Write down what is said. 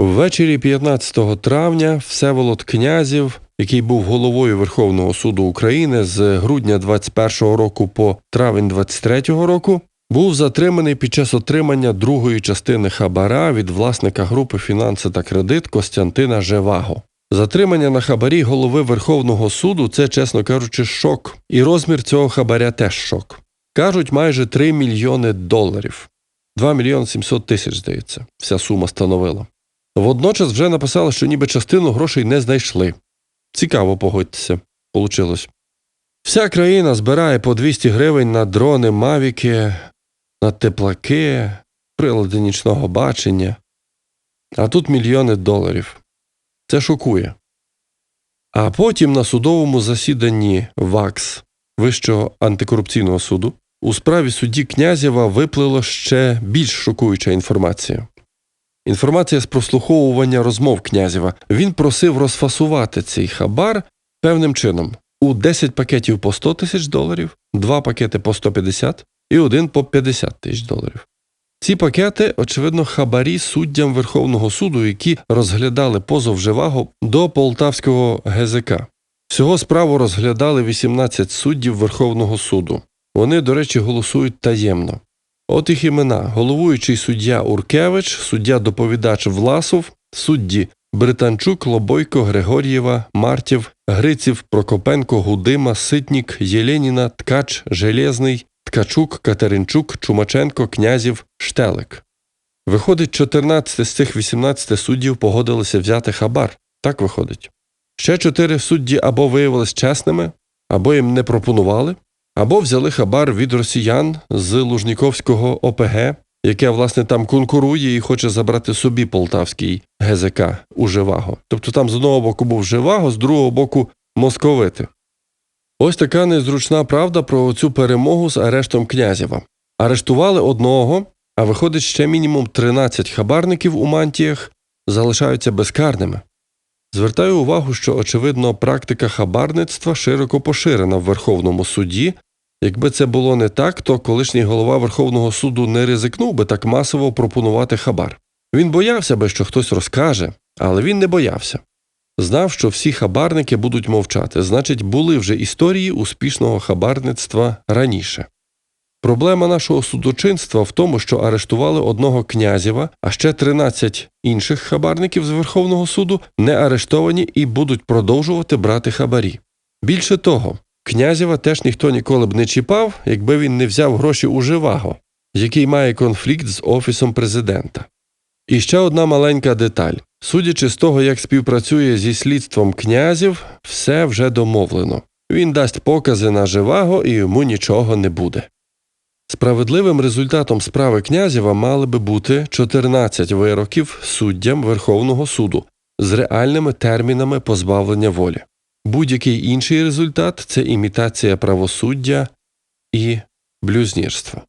Ввечері 15 травня Всеволод Князів, який був головою Верховного суду України з грудня 21 року по травень 23 року, був затриманий під час отримання другої частини хабара від власника групи фінанси та кредит Костянтина Жеваго. Затримання на хабарі голови Верховного суду це, чесно кажучи, шок. І розмір цього хабаря теж шок. Кажуть, майже 3 мільйони доларів. 2 мільйони 700 тисяч, здається, вся сума становила. Водночас вже написали, що ніби частину грошей не знайшли. Цікаво, погодьтеся, получилось. Вся країна збирає по 200 гривень на дрони, мавіки, на теплаки, прилади нічного бачення. А тут мільйони доларів. Це шокує. А потім на судовому засіданні ВАКС Вищого антикорупційного суду у справі судді Князєва виплило ще більш шокуюча інформація. Інформація з прослуховування розмов Князєва. Він просив розфасувати цей хабар певним чином у 10 пакетів по 100 тисяч доларів, 2 пакети по 150 і один по 50 тисяч доларів. Ці пакети, очевидно, хабарі суддям Верховного суду, які розглядали позов Живаго до Полтавського ГЗК. Всього справу розглядали 18 суддів Верховного суду. Вони, до речі, голосують таємно. От їх імена: головуючий суддя Уркевич, суддя доповідач Власов, судді Британчук, Лобойко, Григор'єва, Мартів, Гриців, Прокопенко, Гудима, Ситнік, Єленіна, Ткач, Железний, Ткачук, Катеринчук, Чумаченко, Князів, Штелик. Виходить, 14 з цих 18 суддів погодилися взяти хабар. Так виходить. Ще чотири судді або виявилися чесними, або їм не пропонували, або взяли хабар від росіян з Лужніковського ОПГ, яке, власне, там конкурує і хоче забрати собі полтавський ГЗК у Живаго. Тобто там з одного боку був Живаго, з другого боку московити. Ось така незручна правда про цю перемогу з арештом Князєва. Арештували одного, а виходить ще мінімум 13 хабарників у мантіях залишаються безкарними. Звертаю увагу, що, очевидно, практика хабарництва широко поширена в Верховному суді. Якби це було не так, то колишній голова Верховного суду не ризикнув би так масово пропонувати хабар. Він боявся би, що хтось розкаже, але він не боявся. Знав, що всі хабарники будуть мовчати, значить, були вже історії успішного хабарництва раніше. Проблема нашого судочинства в тому, що арештували одного князєва, а ще 13 інших хабарників з Верховного суду не арештовані і будуть продовжувати брати хабарі. Більше того, князєва теж ніхто ніколи б не чіпав, якби він не взяв гроші у Живаго, який має конфлікт з Офісом президента. І ще одна маленька деталь. Судячи з того, як співпрацює зі слідством князів, все вже домовлено. Він дасть покази на Живаго і йому нічого не буде. Справедливим результатом справи князєва мали би бути 14 вироків суддям Верховного суду з реальними термінами позбавлення волі. Будь-який інший результат це імітація правосуддя і блюзнірство.